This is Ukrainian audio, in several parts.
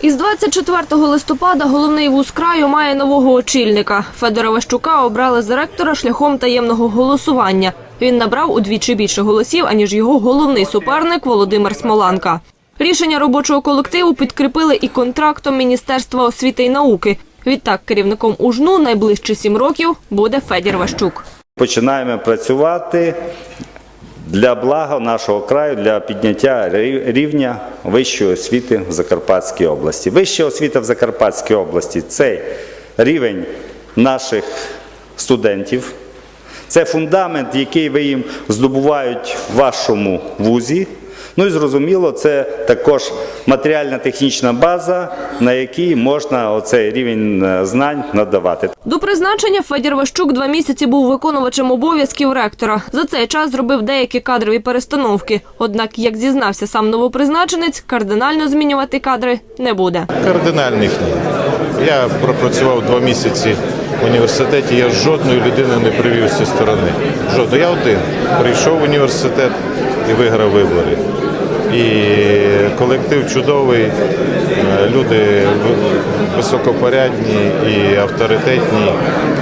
Із 24 листопада головний вуз краю має нового очільника. Федора Ващука обрали за ректора шляхом таємного голосування. Він набрав удвічі більше голосів, аніж його головний суперник Володимир Смоланка. Рішення робочого колективу підкріпили і контрактом Міністерства освіти і науки. Відтак керівником УЖНУ найближчі сім років буде Федір Ващук. Починаємо працювати для блага нашого краю, для підняття рівня вищої освіти в Закарпатській області. Вища освіта в Закарпатській області це рівень наших студентів, це фундамент, який ви їм здобувають в вашому вузі. Ну і зрозуміло, це також матеріальна технічна база, на якій можна оцей рівень е, знань надавати. До призначення Федір Ващук два місяці був виконувачем обов'язків ректора. За цей час зробив деякі кадрові перестановки. Однак, як зізнався сам новопризначенець, кардинально змінювати кадри не буде. Кардинальних ні. Я пропрацював два місяці в університеті. Я жодної людини не привів з цієї сторони. Жодної. Я один прийшов в університет і виграв вибори. І колектив чудовий, е, люди високопорядні і авторитетні,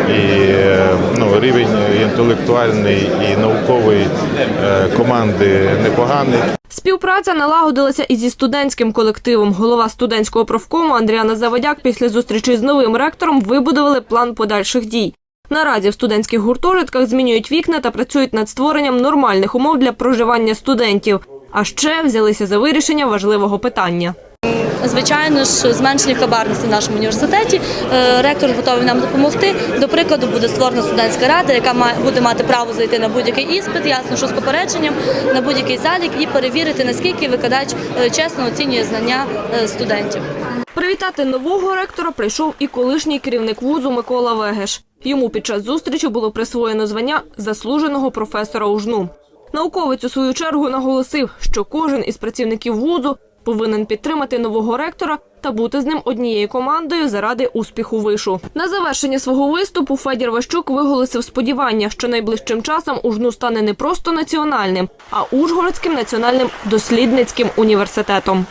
і е, ну, рівень інтелектуальний і науковий е, команди непоганий. Співпраця налагодилася і зі студентським колективом. Голова студентського профкому Андріана Заводяк після зустрічі з новим ректором вибудували план подальших дій. Наразі в студентських гуртожитках змінюють вікна та працюють над створенням нормальних умов для проживання студентів. А ще взялися за вирішення важливого питання. Звичайно ж, зменшення хабарності в нашому університеті. Е, Ректор готовий нам допомогти. До прикладу, буде створена студентська рада, яка буде мати право зайти на будь-який іспит, ясно, що з попередженням на будь-який залік і перевірити, наскільки викладач е, чесно оцінює знання е, студентів. Привітати нового ректора прийшов і колишній керівник вузу Микола Вегеш. Йому під час зустрічі було присвоєно звання заслуженого професора УЖНУ. Науковець у свою чергу наголосив, що кожен із працівників вузу повинен підтримати нового ректора та бути з ним однією командою заради успіху вишу. На завершення свого виступу Федір Ващук виголосив сподівання, що найближчим часом УЖНУ стане не просто національним, а Ужгородським національним дослідницьким університетом.